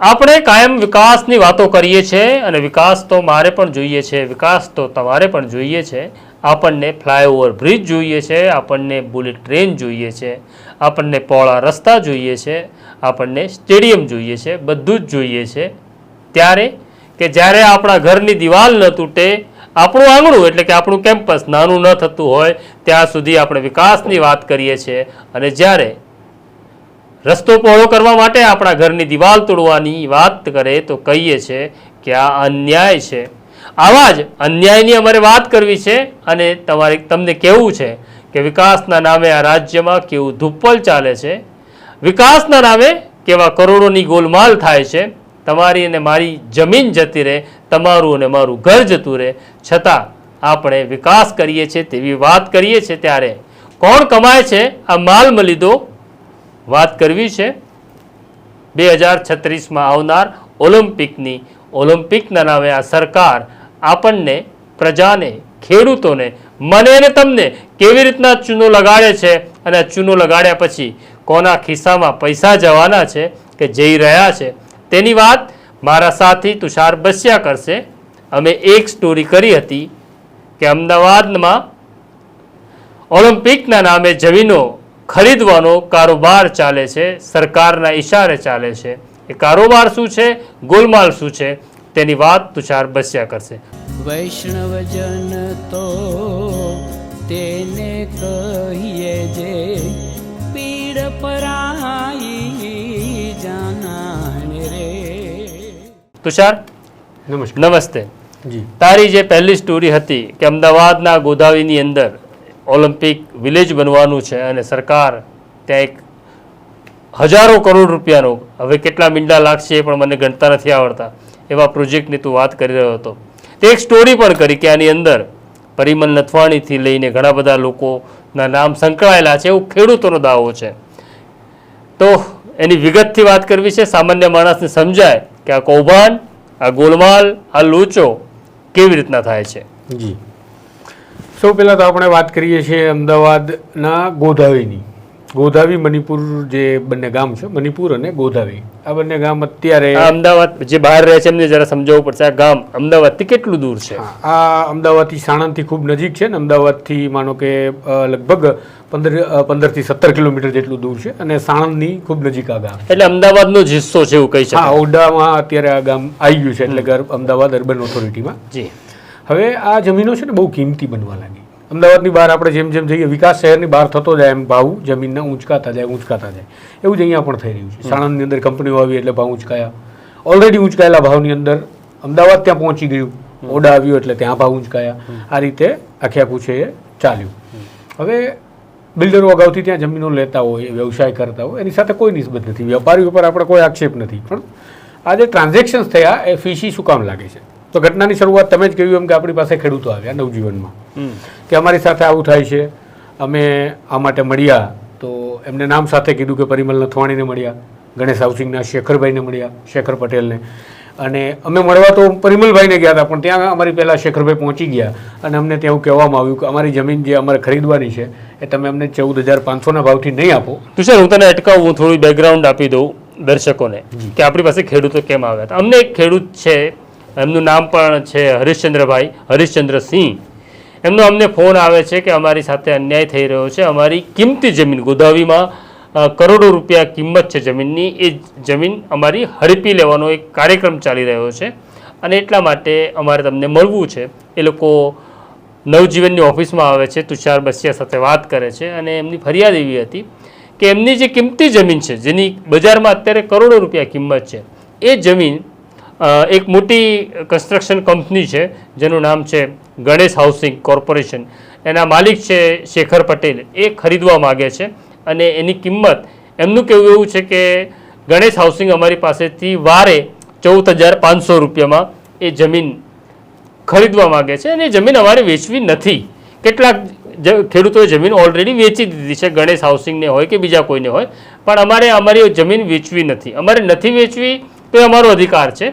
આપણે કાયમ વિકાસની વાતો કરીએ છીએ અને વિકાસ તો મારે પણ જોઈએ છે, વિકાસ તો તમારે પણ જોઈએ છે. આપણને ફ્લાયઓવર બ્રિજ જોઈએ છે, આપણને બુલેટ ટ્રેન જોઈએ છે, આપણને પહોળા રસ્તા જોઈએ છે, આપણને સ્ટેડિયમ જોઈએ છે, બધું જ જોઈએ છે. ત્યારે કે જ્યારે આપણા ઘરની દિવાલ ન તૂટે, આપણું આંગણું એટલે કે આપણું કેમ્પસ નાનું ન થતું હોય, ત્યાં સુધી આપણે વિકાસની વાત કરીએ છીએ. અને જ્યારે રસ્તો પહોળો કરવા માટે આપણા ઘરની દિવાલ તોડવાની વાત કરે તો કહીએ છે કે આ અન્યાય છે. આવા જ અન્યાયની અમારે વાત કરવી છે અને તમારે તમને કહેવું છે કે વિકાસના નામે આ રાજ્યમાં કેવું ધુપ્પલ ચાલે છે. વિકાસના નામે કેવા કરોડોની ગોલમાલ થાય છે. તમારી અને મારી જમીન જતી રહે, તમારું અને મારું ઘર જતું રહે. છતાં આપણે વિકાસ કરીએ છીએ તેવી વાત કરીએ છીએ ત્યારે. કોણ કમાય છે? આ માલ મલિદો વાત કરવી છે. બે હજાર છત્રીસમાં આવનાર ઓલિમ્પિકની, ઓલિમ્પિકના નામે આ સરકાર આપણને, પ્રજાને, ખેડૂતોને, મને અને તમને કેવી રીતના ચૂનો લગાડે છે અને ચૂનો લગાડ્યા પછી કોના ખિસ્સામાં પૈસા જવાના છે કે જઈ રહ્યા છે તેની વાત મારા સાથી તુષાર બસ્યા કરશે. અમે એક સ્ટોરી કરી હતી કે અમદાવાદમાં ઓલિમ્પિકના નામે જમીનો ખરીદવાનો કારોબાર ચાલે છે સરકારના ઈશારે ચાલે છે. એ કારોબાર શું છે? ગોલમાલ શું છે? તેની વાત તુષાર બસ્યા કરશે. વૈષ્ણવજન તો તેને કહીએ જે પીડ પરાઈ જાનાને રે. તુષાર નમસ્તે નમસ્તે. જી. તારી જે પહેલી સ્ટોરી હતી કે અમદાવાદના ગોદાવીની અંદર ઓલિમ્પિક વિલેજ બનવાનું છે અને સરકાર ત્યાં એક હજારો કરોડ રૂપિયાનો, હવે કેટલા મીંડા લાગશે એ પણ મને ગણતા નથી આવડતા, એવા પ્રોજેક્ટની તું વાત કરી રહ્યો હતો. તે એક સ્ટોરી પણ કરી કે આની અંદર પરિમલ નથવાણીથી લઈને ઘણા બધા લોકોના નામ સંકળાયેલા છે, એવું ખેડૂતોનો દાવો છે. તો એની વિગતથી વાત કરવી છે, સામાન્ય માણસને સમજાય કે આ કૌભાંડ, આ ગોલમાલ, આ લોચો કેવી રીતના થાય છે? જી. સૌ પહેલાં તો આપણે વાત કરીએ છીએ અમદાવાદના ગોધાવીની. ગોધાવી મણિપુર જે બંને ગામ છે મણિપુર અને ગોધાવી. આ બંને ગામ અત્યારે અમદાવાદ જે બહાર રહે છે એમને જરા સમજાવવું પડશે. આ ગામ અમદાવાદથી કેટલું દૂર છે? આ અમદાવાદથી સાણંદથી ખૂબ નજીક છે ને અમદાવાદથી માનો કે લગભગ પંદર પંદરથી સત્તર કિલોમીટર જેટલું દૂર છે અને સાણંદની ખૂબ નજીક આ ગામ એટલે અમદાવાદનો જ હિસ્સો છે એવું કહી હા ઓડામાં અત્યારે આ ગામ આવી ગયું છે એટલે અમદાવાદ અર્બન ઓથોરિટીમાં જી. હવે આ જમીનો છે ને બહુ કિંમતી બનવા લાગી. અમદાવાદની બહાર આપણે જેમ જેમ જઈએ, વિકાસ શહેરની બહાર થતો જાય એમ ભાવ જમીનના ઊંચકાતા જાય ઊંચકાતા જાય. એવું જ અહીંયા પણ થઈ રહ્યું છે. સાણંદની અંદર કંપનીઓ આવી એટલે ભાવ ઊંચકાયા. ઓલરેડી ઊંચકાયેલા ભાવની અંદર અમદાવાદ ત્યાં પહોંચી ગયું. ઓડા આવ્યું એટલે ત્યાં ભાવ ઊંચકાયા. આ રીતે આખે આખું છે એ ચાલ્યું. હવે બિલ્ડરો અગાઉથી ત્યાં જમીનો લેતા હોય, વ્યવસાય કરતા હોય, એની સાથે કોઈ નિસ્બત નથી. વેપારી ઉપર આપણે કોઈ આક્ષેપ નથી. પણ આ જે ટ્રાન્ઝેક્શન્સ થયા, એ ફીસી શું કામ લાગે છે? તો ઘટનાની શરૂઆત તમે જ કહ્યું એમ કે આપણી પાસે ખેડૂતો આવ્યા નવજીવનમાં. કે અમારી સાથે આવું થાય છે. અમે આ માટે મળ્યા તો એમને નામ સાથે કીધું કે પરિમલ નથવાણીને મળ્યા ગણેશ હાઉસિંગના શેખરભાઈને મળ્યા શેખર પટેલને. અને અમે મળવા તો પરિમલભાઈને ગયા હતા પણ ત્યાં અમારી પહેલાં શેખરભાઈ પહોંચી ગયા અને અમને ત્યાં એવું કહેવામાં આવ્યું કે અમારી જમીન જે અમારે ખરીદવાની છે એ તમે અમને ચૌદ હજાર પાંચસોના ભાવથી નહીં આપો. તુષાર હું તને અટકાવું થોડું બેકગ્રાઉન્ડ આપી દઉં દર્શકોને કે આપણી પાસે ખેડૂતો કેમ આવ્યા હતા. અમને એક ખેડૂત છે એમનું નામ પણ છે હરીશચંદ્રભાઈ હરીશચંદ્રસિંહ એમનો અમને ફોન આવે છે કે અમારી સાથે અન્યાય થઈ રહ્યો છે. અમારી કિંમતી જમીન ગોદાવીમાં કરોડો રૂપિયા કિંમત છે જમીનની. એ જમીન અમારી હડપી લેવાનો એક કાર્યક્રમ ચાલી રહ્યો છે અને એટલા માટે અમારે તમને મળવું છે. એ લોકો નવજીવનની ઓફિસમાં આવે છે, તુષાર બસિયા સાથે વાત કરે છે અને એમની ફરિયાદ એવી હતી કે એમની જે કિંમતી જમીન છે, જેની બજારમાં અત્યારે કરોડો રૂપિયા કિંમત છે, એ જમીન એક મોટી કન્સ્ટ્રક્શન કંપની છે, જેનું નામ છે ગણેશ હાઉસિંગ કોર્પોરેશન એના માલિક છે શેખર પટેલ. એ ખરીદવા માગે છે અને એની કિંમત, એમનું કહેવું એવું છે કે ગણેશ હાઉસિંગ અમારી પાસેથી વારે ચૌદ હજાર પાંચસો રૂપિયામાં એ જમીન ખરીદવા માગે છે અને જમીન અમારે વેચવી નથી. કેટલાક ખેડૂતોએ જમીન ઓલરેડી વેચી દીધી છે, ગણેશ હાઉસિંગને હોય કે બીજા કોઈને હોય, પણ અમારે અમારી જમીન વેચવી નથી. અમારે નથી વેચવી તો એ અમારો અધિકાર છે.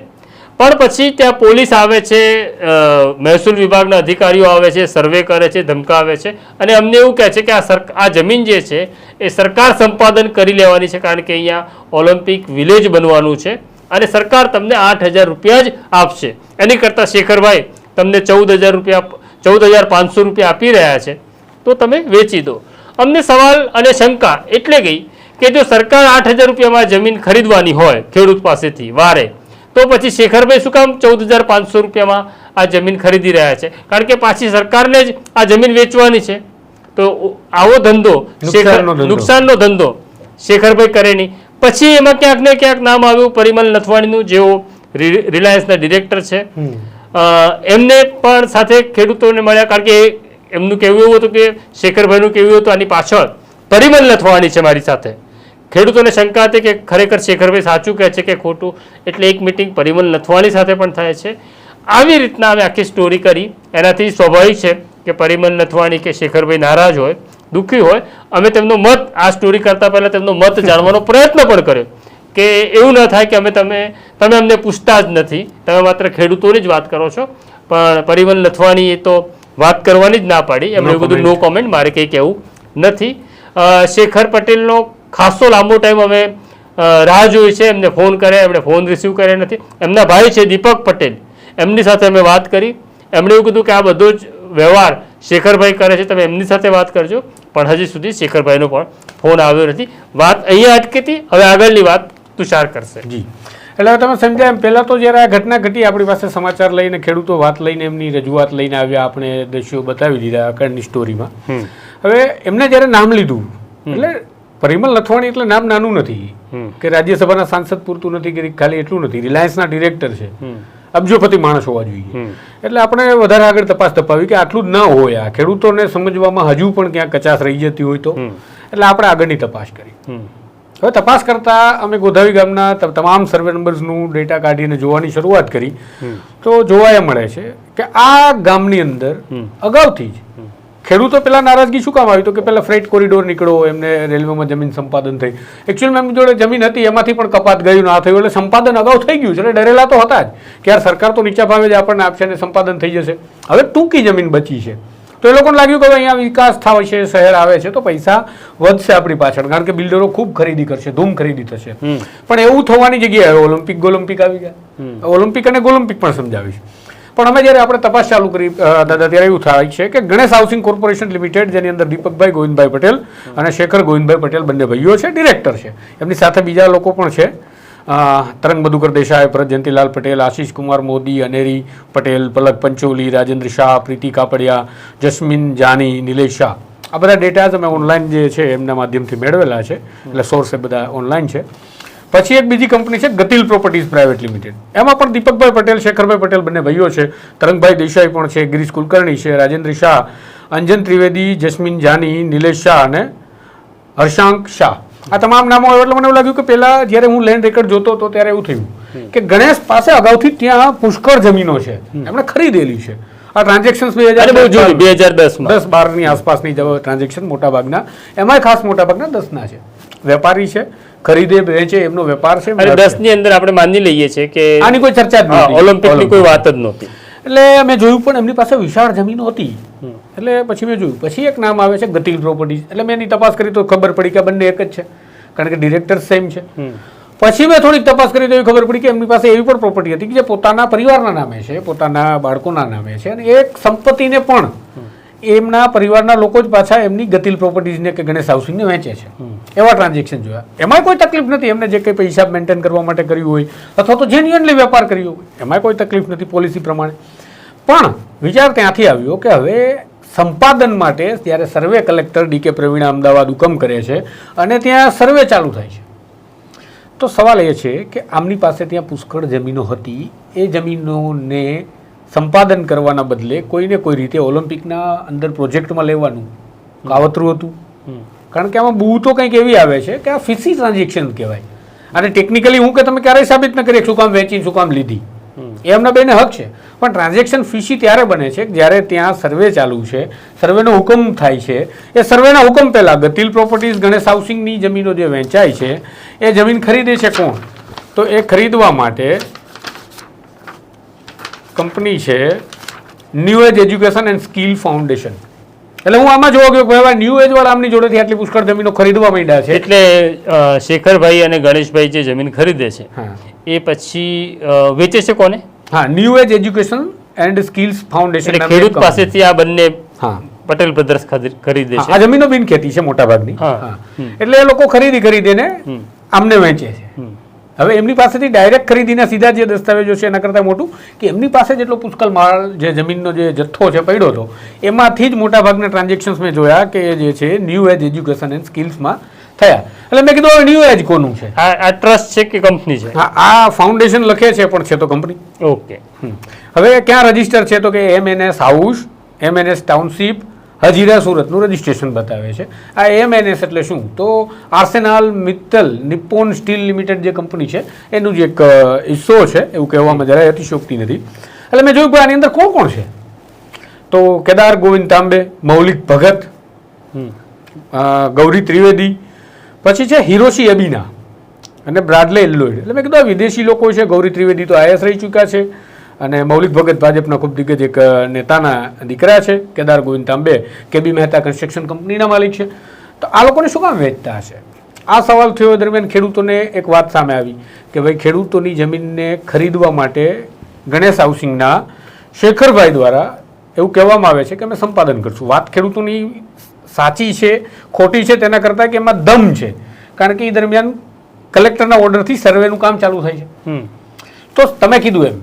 પણ પછી ત્યાં પોલીસ આવે છે મહેસૂલ વિભાગના અધિકારીઓ આવે છે, સર્વે કરે છે, ધમકાવે છે. અને અમને એવું કહે છે કે આ આ જમીન જે છે એ સરકાર સંપાદન કરી લેવાની છે, કારણ કે અહીંયા ઓલિમ્પિક વિલેજ બનવાનું છે. અને સરકાર તમને આઠ રૂપિયા જ આપશે. એની કરતાં શેખરભાઈ, તમને ચૌદ રૂપિયા ચૌદ રૂપિયા આપી રહ્યા છે. તો તમે વેચી દો. અમને સવાલ અને શંકા એટલે ગઈ કે જો સરકાર આઠ રૂપિયામાં જમીન ખરીદવાની હોય ખેડૂત પાસેથી, વારે તો પછી શેખરભાઈ શું કામ ચૌદ હજાર પાંચસો રૂપિયામાં આ જમીન ખરીદી રહ્યા છે? કારણ કે પાછી સરકારને જ આ જમીન વેચવાની છે. તો આવો ધંધો નુકસાનનો ધંધો. શેખરભાઈ કરે નહીં. પછી એમાં ક્યાંક ને ક્યાંક નામ આવ્યું પરિમલ નથવાણીનું જેઓ રિલાયન્સના ડિરેક્ટર છે. એમને પણ સાથે ખેડૂતોને મળ્યા કારણ કે એમનું કહેવું એવું હતું કે શેખરભાઈનું કહેવું હતું આની પાછળ પરિમલ નથવાણી છે મારી સાથે. ખેડૂતોને શંકા હતી કે ખરેખર શેખરભાઈ સાચું કહે છે કે ખોટું એટલે એક મિટિંગ પરિમલ નથવાણી સાથે પણ થાય છે. આવી રીતના અમે આખી સ્ટોરી કરી. એનાથી સ્વાભાવિક છે કે પરિમલ નથવાણી કે શેખરભાઈ નારાજ હોય દુઃખી હોય અમે તેમનો મત આ સ્ટોરી કરતા પહેલાં તેમનો મત જાણવાનો પ્રયત્ન પણ કર્યો. કે એવું ન થાય કે અમે તમે તમે અમને પૂછતા જ નથી. તમે માત્ર ખેડૂતોની જ વાત કરો છો. પણ પરિમલ નથવાણીએ તો વાત કરવાની જ ના પાડી. એમણે બધું નો કોમેન્ટ મારે કંઈ કહેવું નથી. શેખર પટેલનો ખાસો લાંબો ટાઈમ અમે રાહ જોઈ છે એમને ફોન કર્યા એમણે ફોન રિસીવ કર્યા નથી. એમના ભાઈ છે દીપક પટેલ. એમની સાથે અમે વાત કરી. એમણે એવું કીધું કે આ બધો જ વ્યવહાર શેખરભાઈ કરે છે તમે એમની સાથે વાત કરજો. પણ હજી સુધી શેખરભાઈનો પણ ફોન આવ્યો નથી. વાત અહીંયા અટકી હતી હવે આગળની વાત તુષાર કરશે. જી. એટલે હવે તમે સમજ્યા એમ પહેલાં તો જ્યારે આ ઘટના ઘટી આપણી પાસે સમાચાર લઈને ખેડૂતો વાત લઈને એમની રજૂઆત લઈને આવ્યા આપણે દ્રશ્યો બતાવી દીધા આગળની સ્ટોરીમાં હવે એમને જ્યારે નામ લીધું એટલે પરિમલ નથવાણી એટલે નામ નાનું નથી. કે રાજ્યસભાના સાંસદ પૂરતું નથી કે ખાલી એટલું નથી. રિલાયન્સના ડિરેક્ટર છે. અબજોપતિ માણસ હોવા જોઈએ. એટલે આપણે વધારે આગળ તપાસ તપાવી કે આટલું જ ન હોય. આ ખેડૂતોને સમજવામાં હજુ પણ ક્યાંક કચાશ રહી જતી હોય તો. એટલે આપણે આગળની તપાસ કરી. હવે તપાસ કરતા અમે ગોધાવી ગામના તમામ સર્વે નંબર્સનું ડેટા કાઢીને જોવાની શરૂઆત કરી. તો જોવા એ મળે છે કે આ ગામની અંદર અગાઉથી જ ખેડૂતો પેલા નારાજગી શું કામ આવી? તો કે પેલા ફ્રેટ કોરિડોર નીકળ્યો એમને રેલવેમાં જમીન સંપાદન થઈ. એકચ્યુઅલમાં એમની જોડે જમીન હતી એમાંથી પણ કપાત ગયું ના થયું એટલે સંપાદન અગાઉ થઈ ગયું છે એટલે ડરેલા તો હતા જ. કે યાર સરકાર તો નીચા ભાવે જ આપણને આપશે અને સંપાદન થઈ જશે. હવે ટૂંકી જમીન બચી છે. તો એ લોકોને લાગ્યું કે અહીંયા વિકાસ થાય છે શહેર આવે છે તો પૈસા વધશે આપણી પાછળ. કારણ કે બિલ્ડરો ખૂબ ખરીદી કરશે ધૂમ ખરીદી થશે. પણ એવું થવાની જગ્યાએ ઓલિમ્પિક ગોલિમ્પિક આવી ગયા. ઓલિમ્પિક અને ગોલિમ્પિક પણ સમજાવીશ. પણ અમે જ્યારે આપણે તપાસ ચાલુ કરી દાદા, ત્યારે એવું થાય છે કે ગણેશ હાઉસિંગ કોર્પોરેશન લિમિટેડ, જેની અંદર દીપકભાઈ ગોવિંદભાઈ પટેલ અને શેખર ગોવિંદભાઈ પટેલ બંને ભાઈઓ છે, ડિરેક્ટર છે. એમની સાથે બીજા લોકો પણ છે. તરંગ મધુકર દેસાઈ, ભરત જયંતિલાલ પટેલ, આશીષ કુમાર મોદી, અનેરી પટેલ, પલક પંચોલી, રાજેન્દ્ર શાહ, પ્રીતિ કાપડિયા, જસ્મીન જાની, નિલેશ શાહ. આ બધા ડેટા અમે ઓનલાઈન જે છે, એમના માધ્યમથી મેળવેલા છે. એટલે સોર્સ એ બધા ઓનલાઈન છે. પછી એક બીજી કંપની છે ગતિલ પ્રોપર્ટીઝ પ્રાઇવેટ લિમિટેડ. એમાં પણ દીપકભાઈ પટેલ શેખરભાઈ પટેલ બંને ભાઈઓ છે. તરંગભાઈ દેસાઈ પણ છે ગિરીશ કુલકર્ણી છે રાજેન્દ્ર શાહ અંજન ત્રિવેદી જસ્મીન જાની નિલેશ શાહ અને હર્ષાંક શાહ. આ તમામ નામો એટલે મને એવું લાગ્યું કે પહેલા જ્યારે હું લેન્ડ રેકર્ડ જોતો હતો ત્યારે એવું થયું કે ગણેશ પાસે અગાઉથી ત્યાં પુષ્કળ જમીનો છે. એમણે ખરીદેલી છે. આ ટ્રાન્ઝેક્શન બે હજાર બે હજાર દસ દસ બારની આસપાસની ટ્રાન્ઝેક્શન મોટા ભાગના એમાંય ખાસ મોટા ભાગના દસના છે. વેપારી છે ખરીદે વેચે એમનો વેપાર છે અને દસની અંદર આપણે માની લઈએ છીએ કે આની કોઈ ચર્ચા જ. ઓલિમ્પિકની કોઈ વાત જ નહોતી. એટલે મેં જોયું પણ એમની પાસે વિશાળ જમીન હતી. એટલે પછી મેં જોયું. પછી એક નામ આવે છે ગતિલ પ્રોપર્ટીઝ. એટલે મેં એની તપાસ કરી તો ખબર પડી કે બંને એક જ છે. કારણ કે ડિરેક્ટર સેમ છે. પછી મેં થોડીક તપાસ કરી તો એવી ખબર પડી કે એમની પાસે એવી પણ પ્રોપર્ટી હતી કે જે પોતાના પરિવારના નામે છે પોતાના બાળકોના નામે છે અને એક સંપત્તિને પણ એમના પરિવારના લોકો જ પાછા એમની ગતિલ પ્રોપર્ટીઝને કે ગણેશ હાઉસિંગને વેચે છે. એવા ટ્રાન્ઝેક્શન જોયા. એમાં કોઈ તકલીફ નથી. એમને જે કંઈ પૈસા મેન્ટેન કરવા માટે કર્યું હોય અથવા તો જેન્યુઅનલી વેપાર કર્યો હોય એમાં કોઈ તકલીફ નથી પોલિસી પ્રમાણે. પણ વિચાર ત્યાંથી આવ્યો કે હવે સંપાદન માટે ત્યારે સર્વે કલેક્ટર ડી કે પ્રવીણા અમદાવાદ હુકમ કરે છે અને ત્યાં સર્વે ચાલુ થાય છે. તો સવાલ એ છે કે આમની પાસે ત્યાં પુષ્કળ જમીનો હતી. એ જમીનોને સંપાદન કરવાના બદલે કોઈને કોઈ રીતે ઓલિમ્પિકના અંદર પ્રોજેક્ટમાં લેવાનું કાવતરું હતું. કારણ કે આમાં બહુ તો કંઈક એવી આવે છે કે આ ફિસી ટ્રાન્ઝેક્શન કહેવાય. અને ટેકનિકલી હું કે તમે ક્યારેય સાબિત ન કરી શું કામ વેચી શું કામ લીધી. એ એમના બેને હક છે. પણ ટ્રાન્ઝેક્શન ફીસી ત્યારે બને છે જ્યારે ત્યાં સર્વે ચાલુ છે સર્વેનો હુકમ થાય છે. એ સર્વેના હુકમ પહેલાં ગતિલ પ્રોપર્ટીઝ ગણેશ હાઉસિંગની જમીનો જે વેચાય છે એ જમીન ખરીદે છે કોણ? તો એ ખરીદવા માટે કંપની છે new age education and skill foundation એટલે હું આમાં જોવા ગયો કે ન્યૂ એજ વાળા આમની જોડેથી આટલી પુષ્કળ જમીનો ખરીદવા માંડ્યા છે. એટલે શેખરભાઈ અને ગણેશભાઈ જે જમીન ખરીદે છે એ પછી વેચે છે કોને? હા new age education and skills foundation ખેડૂત પાસેથી આ બંને હા. પટેલ બ્રધર્સ ખરીદે છે. આ જમીનો બિન ખેતી છે મોટા ભાગની. એટલે એ લોકો ખરીદી ખરીદીને. આમને વેચે છે. હવે એમની પાસેથી ડાયરેક્ટ ખરીદીને સીધા જે દસ્તાવેજો છે એના કરતાં મોટું કે એમની પાસે જેટલો પુષ્કળ માળ જે જમીનનો જે જથ્થો છે પડ્યો હતો એમાંથી જ મોટાભાગના ટ્રાન્ઝેક્શન્સ મેં જોયા કે જે છે ન્યૂ એજ એજ્યુકેશન એન્ડ સ્કિલ્સમાં થયા. એટલે મેં કીધું ન્યૂ એજ કોનું છે? આ ટ્રસ્ટ છે કે કંપની છે? હા આ ફાઉન્ડેશન લખે છે પણ છે તો કંપની ઓકે હવે ક્યાં રજિસ્ટર છે તો કે MNS house MNS township Hazira સુરતનું રજિસ્ટ્રેશન બતાવે છે. આ એમએનએસ એટલે શું? તો Arcelor Mittal Nippon steel limited જે કંપની છે એનું જે એક હિસ્સો છે એવું કહેવામાં જરાય અતિશોક્તિ નથી. એટલે મેં જોયું કે આની અંદર કોણ કોણ છે? તો કેદાર ગોવિંદ તાંબે મૌલિક ભગત. ગૌરી ત્રિવેદી પછી છે હિરોશી એબીના અને બ્રાડલે એલ્લોઇડ એટલે મેં કીધું આ વિદેશી લોકો છે ગૌરી ત્રિવેદી તો આઈએસ રહી ચૂક્યા છે. અને મૌલિક ભગત ભાજપના ખૂબ દિગ્ગજ એક નેતાના દીકરા છે કેદાર ગોવિંદ તાંબે કેબી મહેતા કન્સ્ટ્રક્શન કંપનીના માલિક છે. તો આ લોકોને શું કામ વેચતા હશે? આ સવાલ થયો દરમિયાન ખેડૂતોને એક વાત સામે આવી કે ભાઈ ખેડૂતોની જમીનને ખરીદવા માટે ગણેશ હાઉસિંગના શેખરભાઈ દ્વારા એવું કહેવામાં આવે છે કે અમે સંપાદન કરશું. વાત ખેડૂતોની સાચી છે ખોટી છે તેના કરતાં કે એમાં દમ છે. કારણ કે એ દરમિયાન કલેક્ટરના ઓર્ડરથી સર્વેનું કામ ચાલુ થાય છે. તો તમે કીધું એમ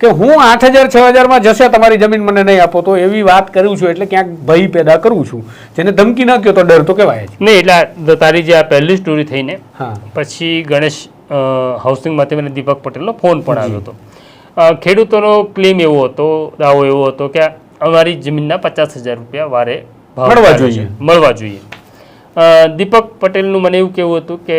કે હું આઠ હજાર છ હજારમાં જશે તમારી જમીન મને નહીં આપો તો એવી વાત કરું છું એટલે ક્યાંક ભય પેદા કરું છું. જેને ધમકી નાખ્યો તો ડર તો કહેવાય જ. નહીં એટલે તારી જે આ પહેલી સ્ટોરી થઈને હા. પછી ગણેશ હાઉસિંગમાંથી મને દીપક પટેલનો ફોન પણ આવ્યો હતો. ખેડૂતોનો ક્લેમ એવો હતો દાવો એવો હતો કે અમારી જમીનના પચાસ હજાર રૂપિયા વારે મળવા જોઈએ. મળવા જોઈએ. દીપક પટેલનું મને એવું કહેવું હતું કે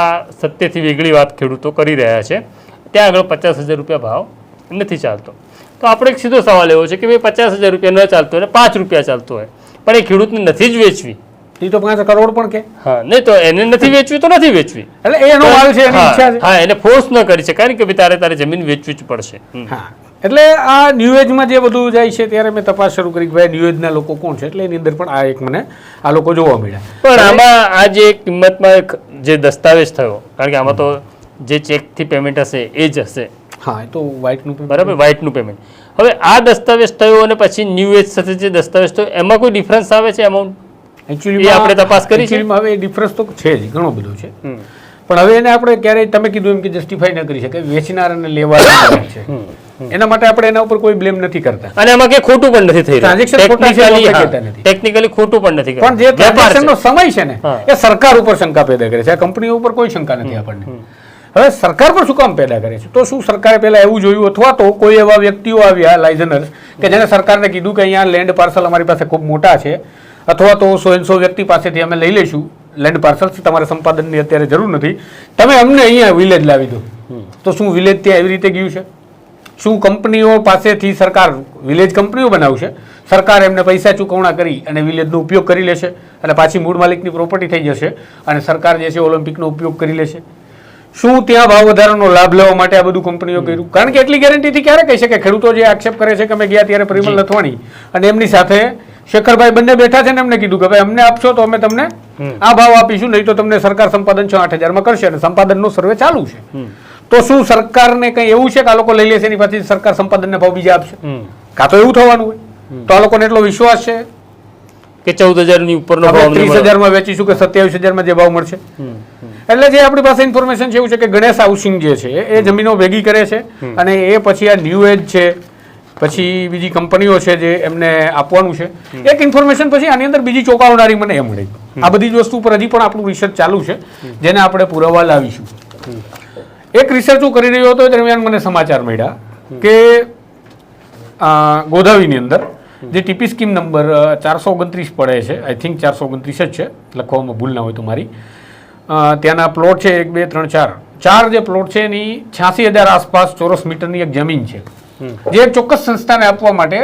આ સત્યથી વેગળી વાત ખેડૂતો કરી રહ્યા છે. ત્યાં આગળ પચાસ હજાર રૂપિયા ભાવ નથી ચાલતો. તો આપણે એક સીધો સવાલ એવો છે કે ભાઈ પચાસ હજાર રૂપિયા ન ચાલતો હોય અને પાંચ રૂપિયા ચાલતો હોય પણ એ ખેડૂતને નથી જ વેચવી. એ તો પાંચ કરોડ પણ કે. હા નહીં તો એને નથી વેચવી તો નથી વેચવી. એટલે એનો માલ છે એની ઈચ્છા છે. હા એને ફોર્સ ન કરી શકાય ને કે ભાઈ તારે તારે જમીન વેચવી જ પડશે. હા એટલે આ ન્યૂ એજમાં જે બધું જાય છે ત્યારે મેં તપાસ શરૂ કરી કે ભાઈ ન્યૂ એજના લોકો કોણ છે? એટલે એની અંદર પણ આ એક મને આ લોકો જોવા મળ્યા. પણ આમાં આ જે કિંમતમાં એક જે દસ્તાવેજ થયો કારણ કે આમાં તો જે ચેકથી પેમેન્ટ હશે એ જ હશે. હા એ તો વ્હાઇટનું બરાબર વ્હાઇટનું પેમેન્ટ હવે આ દસ્તાવેજ થયો અને પછી ન્યૂ એજ સાથે જે દસ્તાવેજ થયો એમાં કોઈ ડિફરન્સ આવે છે અમાઉન્ટ એકચ્યુઅલી આપણે તપાસ કરી છે? હવે ડિફરન્સ તો છે જ ઘણો બધો છે. પણ હવે એને આપણે ક્યારેય તમે કીધું એમ કે જસ્ટિફાઈ ન કરી શકે વેચનાર અને લેવાના છે. એના માટે આપણે એના ઉપર કોઈ બ્લેમ નથી કરતા. અને એમાં કઈ ખોટું પણ નથી થઈ. ટેકનિકલી ખોટું પણ નથી પણ જે. ટ્રાન્ઝેક્શનનો સમય છે ને એ સરકાર ઉપર શંકા પેદા કરે છે. આ કંપનીઓ ઉપર કોઈ શંકા નથી આપણને. હવે સરકાર પણ શું કામ પેદા કરે છે? તો શું સરકારે પહેલાં એવું જોયું? અથવા તો કોઈ એવા વ્યક્તિઓ આવ્યા લાઇઝનર્સ કે જેને સરકારને કીધું કે અહીંયા લેન્ડ પાર્સલ અમારી પાસે ખૂબ મોટા છે અથવા તો સો સો વ્યક્તિ પાસેથી અમે લઈ લઈશું. લેન્ડ પાર્સલ તમારે સંપાદનની અત્યારે જરૂર નથી. તમે અમને અહીંયા વિલેજ લાવી દો. તો શું વિલેજ ત્યાં એવી રીતે ગયું છે? શું કંપનીઓ પાસેથી સરકાર વિલેજ કંપનીઓ બનાવશે? સરકાર એમને પૈસા ચૂકવણા કરી અને વિલેજનો ઉપયોગ કરી લેશે અને પાછી મૂળ માલિકની પ્રોપર્ટી થઈ જશે અને સરકાર જે છે ઓલિમ્પિકનો ઉપયોગ કરી લેશે. શું ત્યાં ભાવ વધારાનો લાભ લેવા માટે આ બધું કંપનીઓ કર્યું? કારણ કે એટલી ગેરંટીથી ક્યારે કહી શકે? ખેડૂતો જે આક્ષેપ કરે છે કે અમે ગયા ત્યારે પરિમલ લથવાણી અને એમની સાથે શેખરભાઈ બંને બેઠા છે ને એમને કીધું કે ભાઈ અમને આપશો તો અમે તમને આ ભાવ આપીશું નહીં તો તમને સરકાર સંપાદન છ આઠ હજારમાં કરશે અને સંપાદનનો સર્વે ચાલુ છે. તો શું સરકારને કંઈ એવું છે કે આ લોકો લઈ લેશે એની પાછી સરકાર સંપાદનને ભાવ બીજા આપશે. કાં તો એવું થવાનું હોય? તો આ લોકોને એટલો વિશ્વાસ છે? કે ચૌદ હજારની ઉપરનો ભાવ ત્રીસ. હજારમાં વેચીશું કે સત્યાવીસ હજારમાં જે ભાવ મળશે. એટલે જે આપણી પાસે ઇન્ફોર્મેશન છે એવું છે કે ગણેશ હાઉસિંગ જે છે એ જમીનો ભેગી કરે છે અને એ પછી આ ન્યૂ એજ છે પછી બીજી કંપનીઓ છે જે એમને આપવાનું છે. એક ઇન્ફોર્મેશન પછી આની અંદર બીજી ચોંકાવનારી મને એ મળી. આ બધી જ વસ્તુ ઉપર હજી પણ આપણું રિસર્ચ ચાલુ છે જેને આપણે પુરાવા લાવીશું. એક રિસર્ચ હું કરી રહ્યો હતો દરમિયાન મને સમાચાર મળ્યા કે ગોધાવીની અંદર જે ટીપી સ્કીમ નંબર ચારસો ઓગણત્રીસ પડે છે આઈ થિંક ચારસો ઓગણત્રીસ જ છે લખવામાં ભૂલ ના હોય તો મારી. ત્યાંના પ્લોટ છે એક બે ત્રણ ચાર. ચાર જે પ્લોટ છે એની છ્યાસી હજાર આસપાસ ચોરસ મીટરની એક જમીન છે. જે એક ચોક્કસ સંસ્થાને આપવા માટે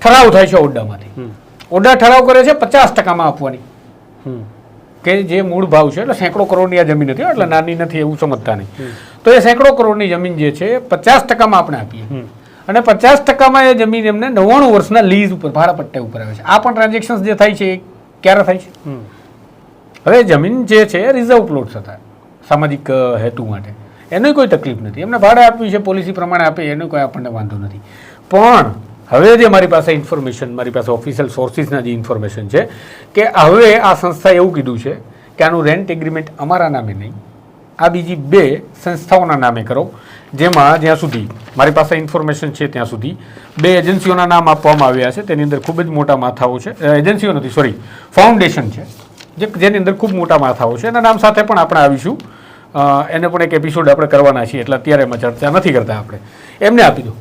ઠરાવ થાય છે ઓરડામાંથી. ઓરડા ઠરાવ કરે છે પચાસ ટકામાં આપવાની. કે જે મૂળ ભાવ છે એટલે સેંકડો કરોડની આ જમીન હતી એટલે નાની નથી એવું સમજતા નહીં. તો એ સેંકડો કરોડની જમીન જે છે પચાસ ટકામાં આપણે આપીએ. અને પચાસ ટકામાં એ જમીન એમને નવ્વાણું વર્ષના લીઝ ઉપર ભાડા પટ્ટા ઉપર આવે છે. આ પણ ટ્રાન્ઝેક્શન જે થાય છે એ ક્યારે થાય છે. હવે જમીન જે છે એ રિઝર્વ પ્લોટ્સ હતા સામાજિક હેતુ માટે. એને કોઈ તકલીફ નથી. એમને ભાડે આપ્યું છે પોલિસી પ્રમાણે આપે, એનો કોઈ આપણને વાંધો નથી. પણ હવે જે મારી પાસે ઇન્ફોર્મેશન મારી પાસે ઓફિશિયલ સોર્સિસના જે ઇન્ફોર્મેશન છે, કે હવે આ સંસ્થાએ એવું કીધું છે કે આનું રેન્ટ એગ્રીમેન્ટ અમારા નામે નહીં. આ બીજી બે સંસ્થાઓના નામે કરો, જેમાં જ્યાં સુધી મારી પાસે ઇન્ફોર્મેશન છે ત્યાં સુધી બે એજન્સીઓના નામ આપવામાં આવ્યા છે. તેની અંદર ખૂબ જ મોટા માથાઓ છે. એજન્સીઓ નથી સોરી ફાઉન્ડેશન છે. જે જેની અંદર ખૂબ મોટા માથાઓ છે. એના નામ સાથે પણ આપણે આવીશું. એને પણ એક એપિસોડ આપણે કરવાના છીએ. એટલે અત્યારે એમાં ચર્ચા નથી કરતા આપણે. એમને આપી દો.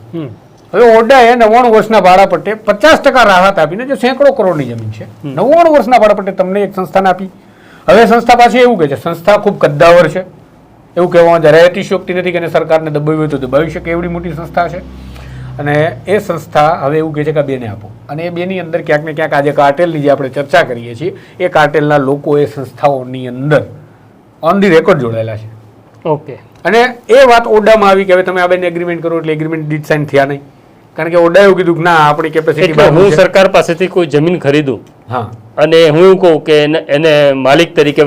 હવે ઓરડાએ નવ્વાણું વર્ષના ભાડા પટ્ટે પચાસ ટકા રાહત આપીને જે સેંકડો કરોડની જમીન છે. નવ્વાણું વર્ષના ભાડા પટ્ટે તમને એક સંસ્થાને આપી. હવે સંસ્થા પાસે એવું કહે છે સંસ્થા ખૂબ કદ્દાવર છે. એવું કહેવામાં જરાય શક્તિ નથી કે સરકારને દબાવી હોય તો દબાવી શકે એવડી મોટી સંસ્થા છે. અને એ સંસ્થા હવે એવું કહે છે કે બેને આપો. અને એ બેની અંદર ક્યાંક ને ક્યાંક આજે કાર્ટેલની જે આપણે ચર્ચા કરીએ છીએ એ કાર્ટેલના લોકો એ સંસ્થાઓની અંદર ઓન ધી રેકોર્ડ જોડાયેલા છે. ઓકે. અને એ વાત ઓરડામાં આવી કે હવે તમે આ બેને એગ્રીમેન્ટ કરો એટલે એગ્રીમેન્ટ ડીટ સાઇન થયા નહીં. કારણ કે ઓડા એવું કીધું કે ના આપણી કેપેસિટી હું સરકાર પાસેથી કોઈ જમીન ખરીદું હા. અને હું એવું કહું કે એને માલિક તરીકે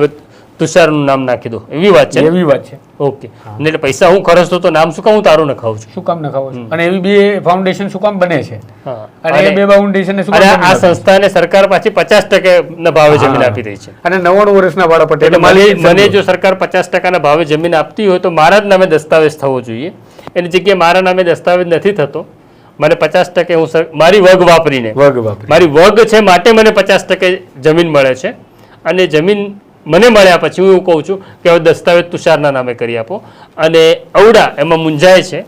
તુષારનું નામ નાખી દો એવી વાત છે એવી વાત છે. ઓકે. એટલે પૈસા હું ખર્ચતો તો નામ શું કામ હું તારું નખાવું છું? શું કામ નખાવું છું? અને એવી બે ફાઉન્ડેશન શું કામ બને છે? અને એ બે ફાઉન્ડેશન શું કામ આ સંસ્થાને સરકાર પાછી પચાસ ટકા ભાવે જમીન આપી રહી છે. અને નવ્વાણું વર્ષના વાળા એટલે મને મને જો સરકાર પચાસ ટકાના ભાવે જમીન આપતી હોય તો મારા જ નામે દસ્તાવેજ થવો જોઈએ. એની જગ્યાએ મારા નામે દસ્તાવેજ નથી થતો. મને પચાસ ટકે હું મારી વગ વાપરીને વગ વાપરી મારી વગ છે માટે મને પચાસ ટકે જમીન મળે છે. અને જમીન મને મળ્યા પછી હું એવું કહું છું કે હવે દસ્તાવેજ તુષારના નામે કરી આપો. અને અવડા એમાં મૂંઝાય છે.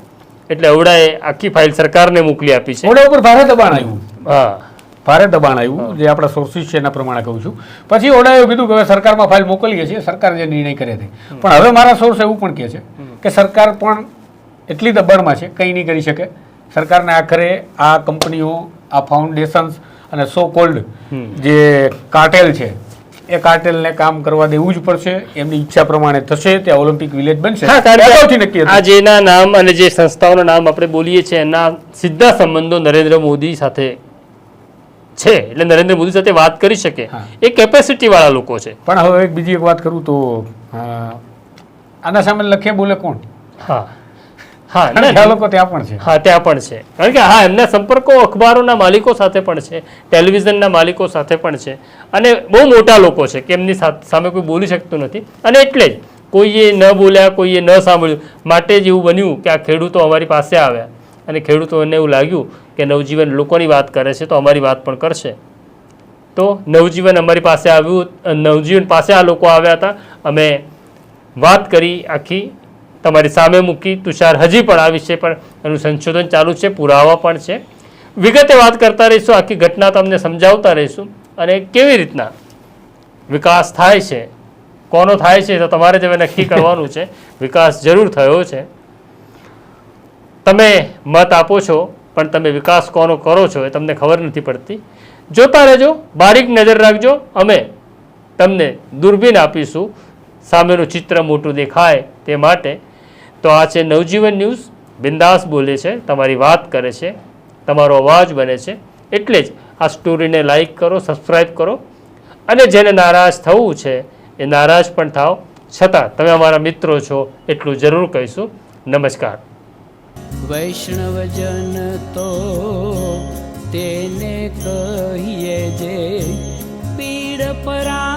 એટલે અવડાએ આખી ફાઇલ સરકારને મોકલી આપી છે. અવડા ઉપર ભારે દબાણ આવ્યું. હા. ભારે દબાણ આવ્યું જે આપણા સોર્સિસ છે એના પ્રમાણે કહું છું. પછી ઓરડાએ એવું કીધું કે હવે સરકારમાં ફાઇલ મોકલીએ છીએ સરકાર જે નિર્ણય કરે છે. પણ હવે મારા સોર્સ એવું પણ કહે છે કે સરકાર પણ એટલી દબાણમાં છે કંઈ નહીં કરી શકે. સરકારને આખરે આ કંપનીઓ આ ફાઉન્ડેશન્સ અને સો કોલ્ડ જે કાર્ટેલ છે એ કાર્ટેલને કામ કરવા દેવું જ પડશે એમની ઈચ્છા પ્રમાણે થશે ત્યાં ઓલિમ્પિક વિલેજ બનશે. આ જેના નામ અને જે સંસ્થાઓના નામ આપણે બોલીએ છીએ એના સીધા સંબંધો નરેન્દ્ર મોદી સાથે છે. એટલે નરેન્દ્ર મોદી સાથે વાત કરી શકે. એ કેપેસિટી વાળા લોકો છે. પણ હવે એક બીજી એક વાત કરું તો આના સામે લખે બોલે કોણ? હા. હા લોકો ત્યાં પણ છે. હા ત્યાં પણ છે. કારણ કે હા એમના સંપર્કો અખબારોના માલિકો સાથે પણ છે ટેલિવિઝનના માલિકો સાથે પણ છે. અને બહુ મોટા લોકો છે કે એમની સામે કોઈ બોલી શકતું નથી. અને એટલે જ કોઈએ ન બોલ્યા કોઈએ ન સાંભળ્યું માટે જ એવું બન્યું કે આ ખેડૂતો અમારી પાસે આવ્યા. અને ખેડૂતોને એવું લાગ્યું કે નવજીવન લોકોની વાત કરે છે તો અમારી વાત પણ કરશે. તો નવજીવન અમારી પાસે આવ્યું નવજીવન પાસે આ લોકો આવ્યા હતા. અમે વાત કરી આખી તમારી સામે મૂકી તુષાર હજી પણ આ વિશે પણ એનું સંશોધન ચાલુ છે પુરાવા પણ છે. વિગતે વાત કરતા રહીશું આખી ઘટના તમને સમજાવતા રહીશું. અને કેવી રીતના વિકાસ થાય છે કોનો થાય છે તો તમારે જ હવે નક્કી કરવાનું છે. વિકાસ જરૂર થયો છે. તમે મત આપો છો પણ તમે વિકાસ કોનો કરો છો એ તમને ખબર નથી પડતી. જોતા રહેજો બારીક નજર રાખજો. અમે તમને દૂરબીન આપીશું. સામેનું ચિત્ર મોટું દેખાય તે માટે તો આ છે નવજીવન ન્યૂઝ. બિંદાસ બોલે છે, તમારી વાત કરે છે, તમારો અવાજ બને છે. એટલે જ આ સ્ટોરીને લાઇક કરો સબસ્ક્રાઈબ કરો. અને જેને નારાજ થવું છે, એ નારાજ પણ થાવ. છતાં તમે અમારા મિત્રો છો, એટલું જરૂર કહીશું. નમસ્કાર. વૈષ્ણવજન તો તેને કહીએ જે, પીડ પરા